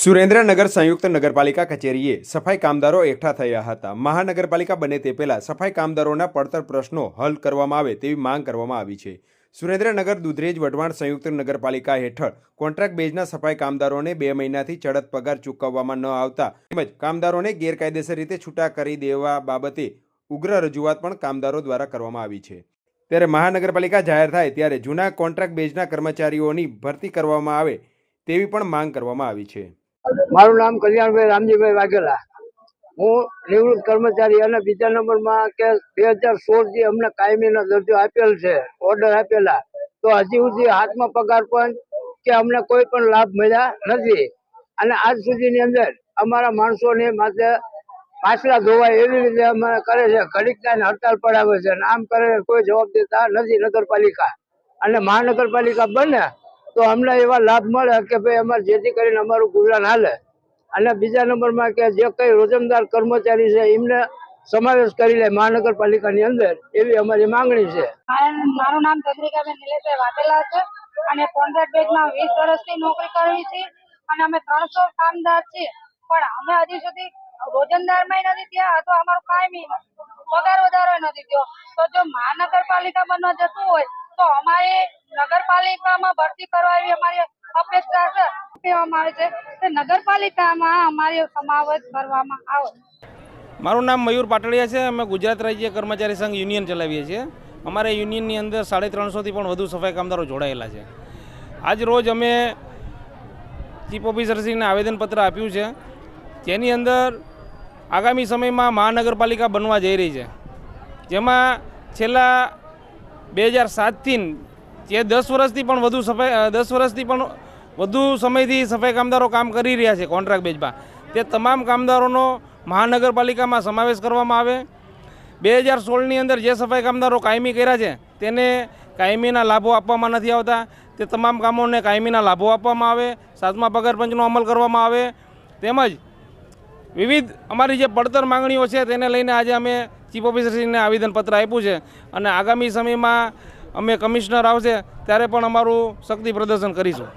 સુરેન્દ્રનગર સંયુક્ત નગરપાલિકા કચેરીએ સફાઈ કામદારો એકઠા થયા હતા. મહાનગરપાલિકા બને તે પહેલાં સફાઈ કામદારોના પડતર પ્રશ્નો હલ કરવામાં આવે તેવી માંગ કરવામાં આવી છે. સુરેન્દ્રનગર દુધરેજ વઢવાણ સંયુક્ત નગરપાલિકા હેઠળ કોન્ટ્રાક્ટ બેઝના સફાઈ કામદારોને બે મહિનાથી ચડત પગાર ચૂકવવામાં ન આવતા તેમજ કામદારોને ગેરકાયદેસર રીતે છૂટા કરી દેવા બાબતે ઉગ્ર રજૂઆત પણ કામદારો દ્વારા કરવામાં આવી છે. ત્યારે મહાનગરપાલિકા જાહેર થાય ત્યારે જૂના કોન્ટ્રાક્ટ બેઝના કર્મચારીઓની ભરતી કરવામાં આવે તેવી પણ માંગ કરવામાં આવી છે. મારું નામ કલ્યાણભાઈ રામજીભાઈ વાઘેલા. હું નિવૃત્ત કર્મચારી અને બીજા નંબરમાં કે બે હજાર સોળથી અમને કાયમીનો દરજ્જો આપેલ છે ઓર્ડર આપેલા. તો હજી સુધી હાથમાં પગાર પણ કે અમને કોઈ પણ લાભ મળ્યા નથી. અને આજ સુધીની અંદર અમારા માણસોને માટે પાછલા ધોવાય એવી રીતે અમે કરે છે ઘડીક થાય હડતાલ પડાવે છે અને આમ કરે કોઈ જવાબ દેતા નથી નગરપાલિકા. અને મહાનગરપાલિકા બને તો અમને એવા લાભ મળે કે ભાઈ અમારે જેથી કરીને અમારું ગુજરાન હાલે. અને બીજા નંબરમાં કે જે કઈ રોજમદાર કર્મચારી છે, એમને સમાવેશ કરી લે મહાનગરપાલિકાની અંદર, એવી અમારી માંગણી છે. મારા- નામ ચંદ્રિકાબેન નિલેશભાઈ વાઘેલા છે અને કોન્ટ્રાક્ટ બેઝમાં વીસ વર્ષથી નોકરી કરવી છે અને અમે ત્રણસો કામદાર છીએ. પણ અમે હજી સુધી રોજંદારમાં નથી થયા, અથવા અમારું કાયમી પગાર વધારો નથી થયો. તો જો મહાનગરપાલિકા ન જતું હોય, તો અમારે નગરપાલિકામાં ભરતી કરવા એવી અમારી અપેક્ષા છે, કહેવામાં આવે છે કે નગરપાલિકામાં અમારી સમાવેશ કરવામાં આવે. મારું નામ મયુર પાટડિયા છે, અમે ગુજરાત રાજ્ય કર્મચારી સંઘ યુનિયન ચલાવીએ છીએ. અમારા યુનિયનની અંદર સાડા ત્રણસોથી પણ વધુ સફાઈ કામદારો જોડાયેલા છે. આજ રોજ અમે ચીફ ઓફિસરશ્રીને આવેદનપત્ર આપ્યું છે. જેની અંદર આગામી સમયમાં મહાનગરપાલિકા બનવા જઈ રહી છે. જેમાં છેલ્લા બે હજાર સાતથી જે દસ વર્ષથી પણ વધુ સફાઈ દસ વર્ષથી પણ વધુ સમયથી સફાઈ કામદારો કામ કરી રહ્યા છે કોન્ટ્રાક્ટ બેઝમાં. તે તમામ કામદારોનો મહાનગરપાલિકામાં સમાવેશ કરવામાં આવે. બે હજાર સોળની અંદર જે સફાઈ કામદારો કાયમી કર્યા છે, તેને કાયમીના લાભો આપવામાં નથી આવતા. તે તમામ કામોને કાયમીના લાભો આપવામાં આવે, સાતમા પગાર પંચનો અમલ કરવામાં આવે. તેમજ વિવિધ અમારી જે પડતર માંગણીઓ છે, તેને લઈને આજે અમે ચીફ ઓફિસરશ્રીને આવેદનપત્ર આપ્યું છે. અને આગામી સમયમાં અમે કમિશનર આવશે ત્યારે પણ અમારું શક્તિ પ્રદર્શન કરીશું.